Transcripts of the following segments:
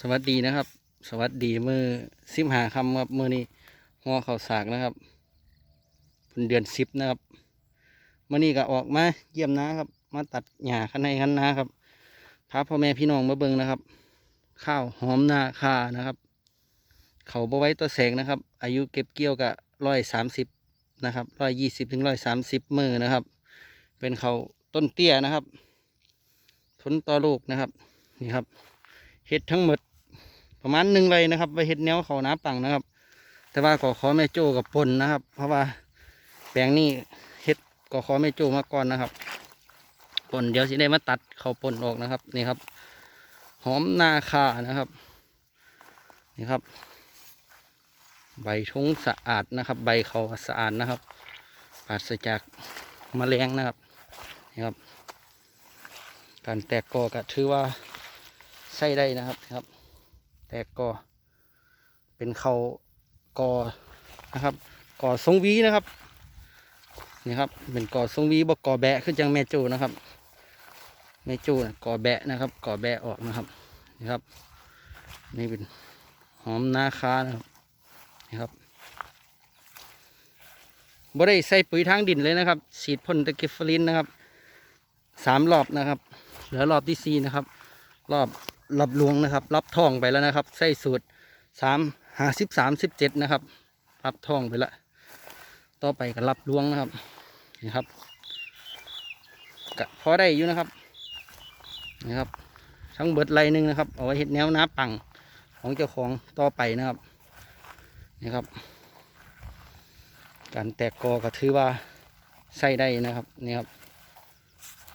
สวัสดีนะครับ สวัสดีมือสิบหาคำครับมือนี้หัวเขาสากนะครับเป็นเดือนสิบนะครับมื่อนี้ก็ออกมาเยี่ยมนะครับ มาตัดหญ้าข้างในข้างนาครับพาพ่อแม่พี่น้องมาเบิ่งนะครับ ข้าวหอมนาคานะครับ เขาบไว้ตัวแสงนะครับ อายุเก็บเกี่ยวกับร้อยสามสิบนะครับร้อยยี่สิบถึงร้อยสามสิบมือนะครับ เป็นเขาต้นเตี้ยนะครับทนต่อลูกนะครับนี่ครับ เห็ดทั้งหมด ประมาณหนึ่งไรนะครับไปเห็ดแนวเขาน้าปังนะครับ แต่ว่าก็ขอแม่โจ้กับปนนะครับ เพราะว่าแปลงนี้เห็ดก็ขอแม่โจ้มาก่อนนะครับปนเดี๋ยวสิได้มาตัดเขาปนออกนะครับนี่ครับ หอมนาคานะครับนี่ครับ ใบทุงสะอาดนะครับ ใบเขาสะอาดนะครับปราศจากมแมลงนะครับนี่ครับ การแตกกอก็ถือว่า ใส่ได้นะครับครับ แต่ก็เป็นเขากอนะครับกอทรงวีนะครับนี่ครับเป็นกอทรงวีบกกอแบะขึ้นจังแม่จูนะครับแม่จูน่ะกอแบะนะครับกอแบะออกนะครับนี่ครับ นี่เป็นหอมนาคานะครับนี่ครับบ่ได้ใส่ปุ๋ยทางดินเลยนะครับฉีดพ่นตะเกียบฟลินนะครับสามรอบนะครับเหลือรอบที่สี่นะครับ รอบ รับลวงนะครับ รับทองไปแล้วนะครับใส่สูตรสามหาสิบสามสิบเจ็ดนะครับ รับทองไปแล้วต่อไปก็รับลวงนะครับนี่ครับกะพอได้อยู่นะครับนี่ครับ ทั้งเบิดไรหนึ่งนะครับ เอาไว้เห็ดแนวน้าปังของเจ้าของต่อไปนะครับนี่ครับ การแตกกอก็ถือว่าใส่ได้นะครับนี่ครับ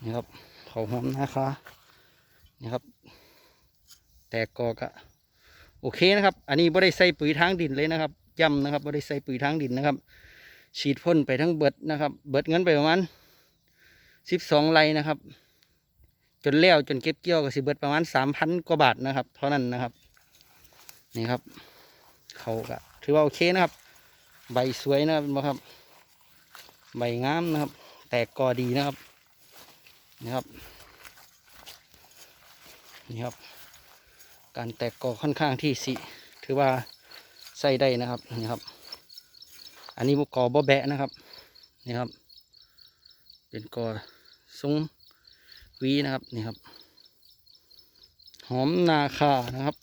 นี่ครับเขาหอมนะคะนี่ครับ แตกกอกะโอเคนะครับ อันนี้บ่ได้ใส่ปุ๋ยทางดินเลยนะครับย้ำนะครับบ่ได้ใส่ปุ๋ยทางดินนะครับ ฉีดพ่นไปทั้งเบิดนะครับ เบิดเงินไปประมาณสิบสองไร่นะครับ จนแล้วจนเก็บเกี่ยวก็สิเบิดประมาณสามพันกว่าบาทนะครับ เท่านั้นนะครับนี่ครับเขาก็ถือว่าโอเคนะครับ ใบสวยนะครับนบ่ครับ ใบงามนะครับ แตกกอดีนะครับนี่ครับนี่ครับ การแตกกอค่อนข้างที่สิถือว่าใส่ได้นะครับนี่ครับ อันนี้กอบอแบะนะครับนี่ครับ เป็นกอทรงวีนะครับนี่ครับ หอมนาคานะครับ